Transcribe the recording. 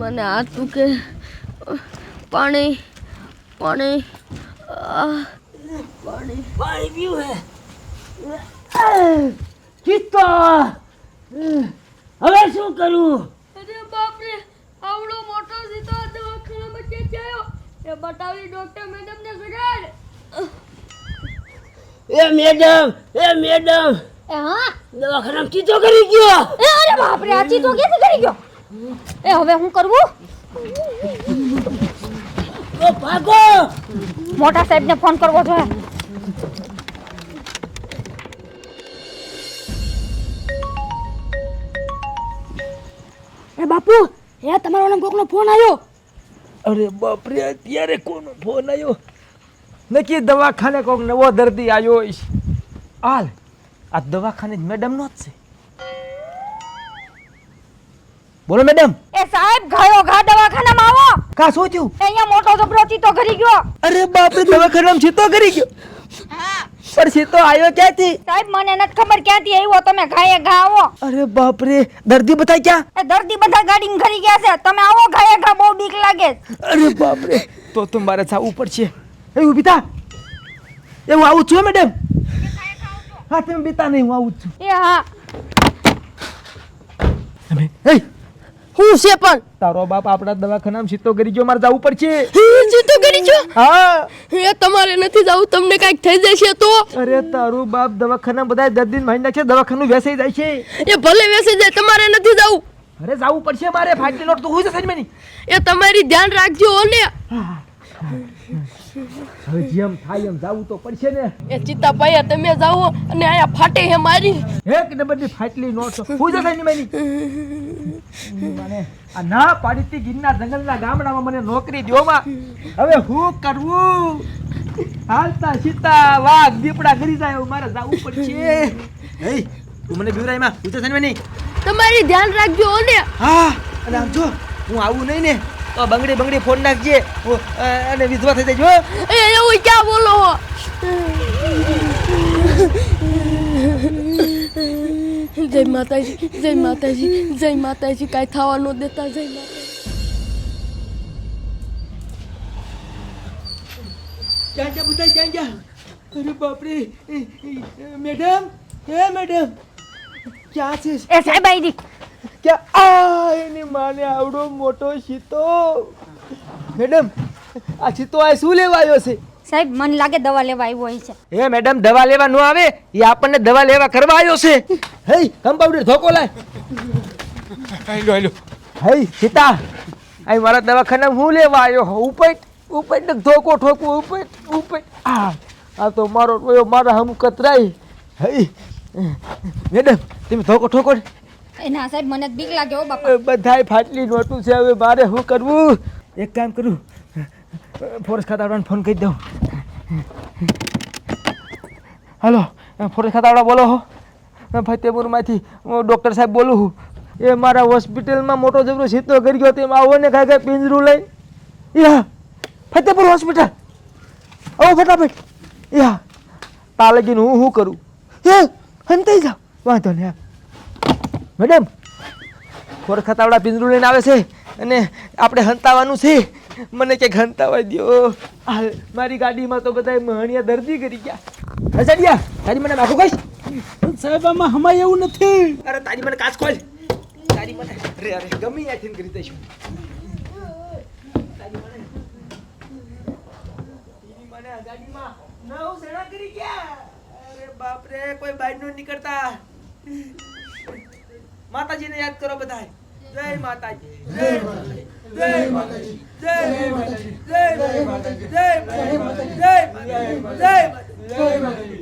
મને હાથ દુખે પાણી પાણી પાણી. પાણી પીવું હે? ચિત્તો! હવે શું કરું? અરે બાપરે આવડો મોટો સીધો દવાખાનામાં કે થયો એ બતાવી ડોક્ટર મેડમ ને સગાડ એ મેડમ એ મેડમ એ હા? દવાખાના ચીતો કરી ગયો? એ અરે બાપરે આ ચીતો ક્યાંથી કરી ગયો? એ હવે હું કરવું? તો ભાગો! મોટા સાહેબને ફોન કરવો જોઈએ એ બાપુ એ તમારો નામ કોકનો ફોન આવ્યો અરે બાપરે અત્યારે કોનો ફોન આવ્યો નક્કી દવાખાને કોક નવો દર્દી આવ્યો આલ હાલ આ દવાખાને જ મેડમનો જ છે. બોલો મેડમ એ સાહેબ ગાયો ઘા દવાખાનામાં આવો. કા શું થયું? અહીંયા મોટો જબરો ચીતો કરી ગયો. અરે બાપરે દવાખાનામાં ચીતો કરી ગયો? પણ ચીતો આવ્યો ક્યાંથી? સાહેબ મને નથી ખબર ક્યાંથી આવ્યો. તમે ઘાયે ઘા આવો. અરે બાપરે દર્દી બતાય ક્યાં? એ દર્દી બધા ગાડીમાં ઘરી ગયા છે. તમે આવો ઘાયે ઘા બહુ બીક લાગે અરે અરે બાપરે તો તો મારે જવું પડશે. એ ઊભી થા. એ હું આવું છું મેડમ હા તમે બીતા નહીં હું આવું છું. એ હા. તમે એ હું છે પણ? તારો બાપ આપણા દવાખાનામાં સીતો કરી ગયો મારે જવું પડશે. સીતો કરી છો હા. એ તમારે નથી જવું તમને કંઈક થઈ જશે તો? અરે તારું બાપ દવાખાના બધા દર્દી મારી નાખશે દવાખાનું વેસાઈ જાય છે. એ ભલે વેસે જાય તમારે નથી જવું. અરે જવું પડશે મારે ફાટલી લોટ તો હોય છે સજમેની એ તમારી ધ્યાન રાખજો ને હવે જેમ થાય એમ જવું તો પડશે ને. એ ચિત્તા પાયા તમે જાઓ અને આયા ફાટે હે મારી. એક નંબરની ફાટલી નોટ હોય છે સજમેની મને આ ના પાડીતી ગિરના ગિરનાર જંગલના ગામડામાં મને નોકરી દો માં. હવે હું કરવું હાલતા સીતા વાઘ દીપડા ગરી જાય મારે જવું પડશે. હે તું મને બીવરાયમાં પૂછે ને તમારી ધ્યાન રાખજો ને. હા અને આમ જો હું આવું નહીં ને. તો બંગડી બંગડી ફોન નાખજે. અને વિધવા થઈ જજો એ એવું ક્યાં બોલો જય માતાજી જય માતાજી જય માતાજી કાંઈ થવા ન દેતા જય માતાજી. ક્યાં ક્યાં ક્યાં અરે બાપરે મેડમ હે મેડમ. ક્યાં છે? એ સાહેબ આઈ ક્યાં આ એની માને આવડો મોટો સીતો મેડમ આ સીતો આ શું લેવા આવ્યો છે? સાહેબ મને લાગે દવા લેવા આવ્યો હોય છે. હે મેડમ દવા લેવા ન આવે એ આપણને દવા લેવા કરવા આવ્યો છે. હે કમ્પાઉન્ડર ધોકો લાય. હાલો હાલો હે સીતા આ મારા દવાખાને હું લેવા આવ્યો હો ઉપટ ઉપેટ ધોકો ઠોકો ઉપટ ઉપટ. આ આ તો મારો રોયો મારા હમ કતરાઈ હે મેડમ તમે ધોકો ઠોકો ને. એ ના સાહેબ મને બીક લાગે હો બાપા. બધાય ફાટલી નોટું છે હવે મારે શું કરવું? એક કામ કરું. ફોરેસ્ટ ખાતાવાળાને ફોન કરી દઉં. હલો ફોરેસ્ટ ખાતાવાળા બોલો હો. ફતેપુરમાંથી હું ડૉક્ટર સાહેબ બોલું છું. એ મારા હોસ્પિટલમાં મોટો જબરો સીધો કરી ગયો તેમ આવો ને કાંઈ કાંઈ પિંજરું લઈ. યા ફતેપુર હોસ્પિટલ. આવો ફટાફટ. યા તા લગીને હું શું કરું? હે હંતાઈ જાઓ. વાંધો નહીં હા મેડમ ખોર ખતાવડા પિંજરું લઈને આવે છે અને આપણે હંતાવાનું છે. મને ક્યાંક હંતાવા દ્યો. હાલ મારી ગાડીમાં તો બધા મહણિયા દર્દી કરી ગયા. હસડિયા તારી મને નાખો કઈશ સાહેબ આમાં હમાય એવું નથી. અરે તારી મને કાચ ખોલ. તારી મને અરે અરે ગમી આથી કરી દઈશું. તારી મને તારી ગાડીમાં નવ સેણા કરી ગયા. અરે બાપ રે કોઈ બાઈક નો નીકળતા. માતાજીને યાદ કરો બધા જય માતાજી જય માતાજી જય માતાજી જય માતાજી જય માતાજી જય માતાજી જય માતાજી જય માતાજી